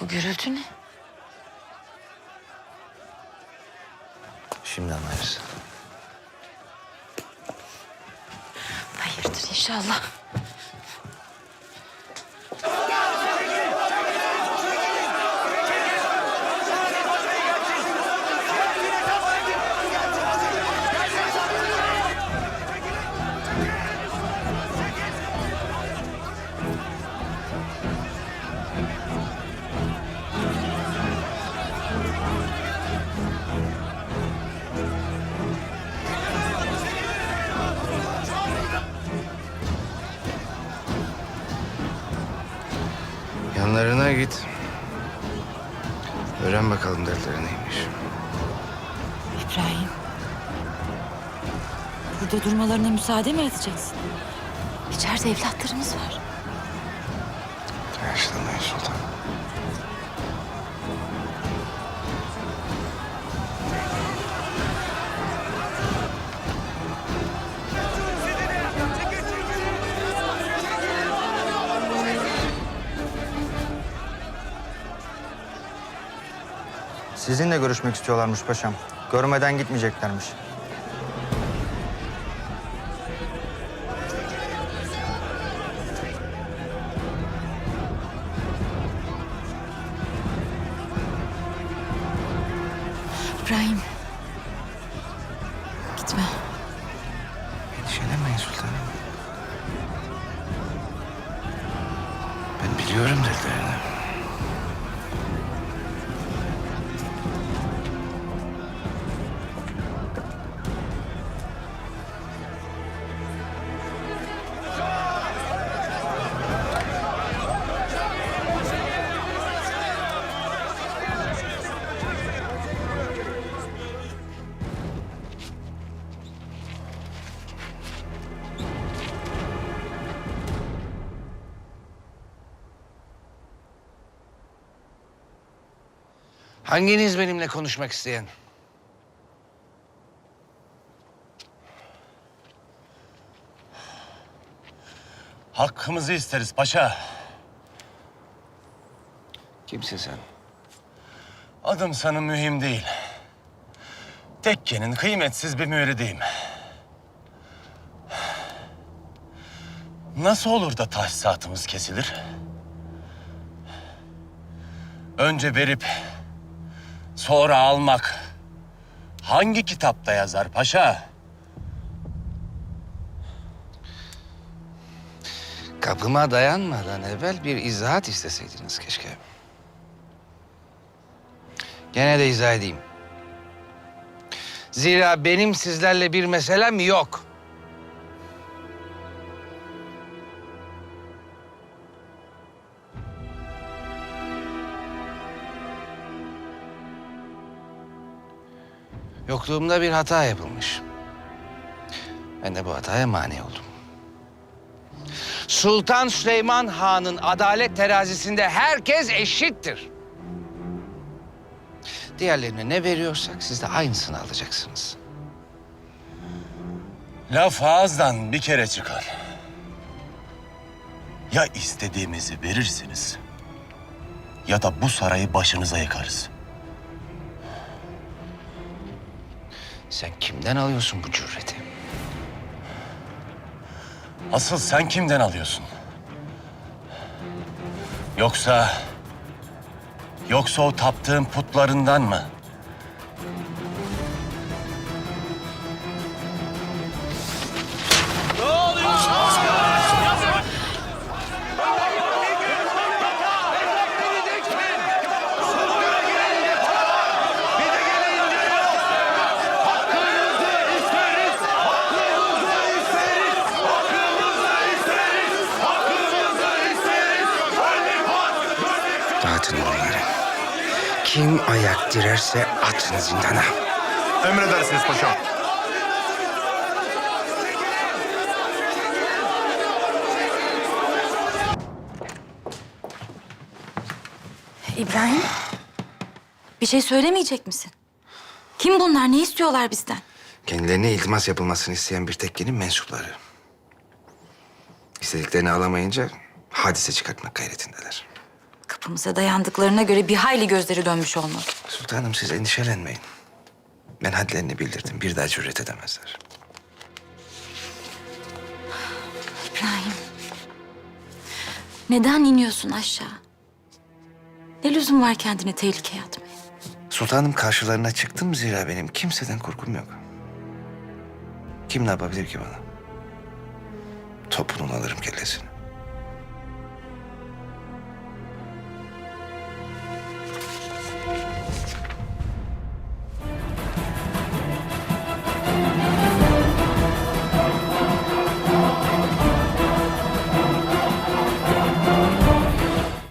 Bu gürültü ne? Şimdi anlarız. Hayırdır inşallah. Yanlarına git. Öğren bakalım dertleri neymiş. İbrahim. Burada durmalarına müsaade mi edeceksin? İçeride evlatlarımız var. Sizinle görüşmek istiyorlarmış paşam. Görmeden gitmeyeceklermiş. İbrahim. Gitme. Endişelenmeyin sultanım. Ben biliyorum dertlerini. Hanginiz benimle konuşmak isteyen? Hakkımızı isteriz paşa. Kimsin sen? Adım sana mühim değil. Tekkenin kıymetsiz bir müridiyim. Nasıl olur da tahsisatımız kesilir? Önce verip sonra almak hangi kitapta yazar paşa? Kapıma dayanmadan evvel bir izahat isteseydiniz keşke. Gene de izah edeyim. Zira benim sizlerle bir meselem yok. Yokluğumda bir hata yapılmış. Ben de bu hataya mani oldum. Sultan Süleyman Han'ın adalet terazisinde herkes eşittir. Diğerlerine ne veriyorsak siz de aynısını alacaksınız. Laf ağızdan bir kere çıkar. Ya istediğimizi verirsiniz ya da bu sarayı başınıza yıkarız. Sen kimden alıyorsun bu cüreti? Asıl sen kimden alıyorsun? Yoksa... Yoksa o taptığın putlarından mı? Kim ayak direrse atın zindana. Emredersiniz paşam. İbrahim. Bir şey söylemeyecek misin? Kim bunlar? Ne istiyorlar bizden? Kendilerine iltimas yapılmasını isteyen bir tekkenin mensupları. İstediklerini alamayınca hadise çıkartmak gayretindeler. Kapımıza dayandıklarına göre bir hayli gözleri dönmüş olmalı. Sultanım siz endişelenmeyin. Ben hadlerini bildirdim. Bir daha cüret edemezler. İbrahim. Neden iniyorsun aşağı? Ne lüzum var kendini tehlikeye atmaya? Sultanım karşılarına çıktım zira benim kimseden korkum yok. Kim ne yapabilir ki bana? Topunun alırım kellesini.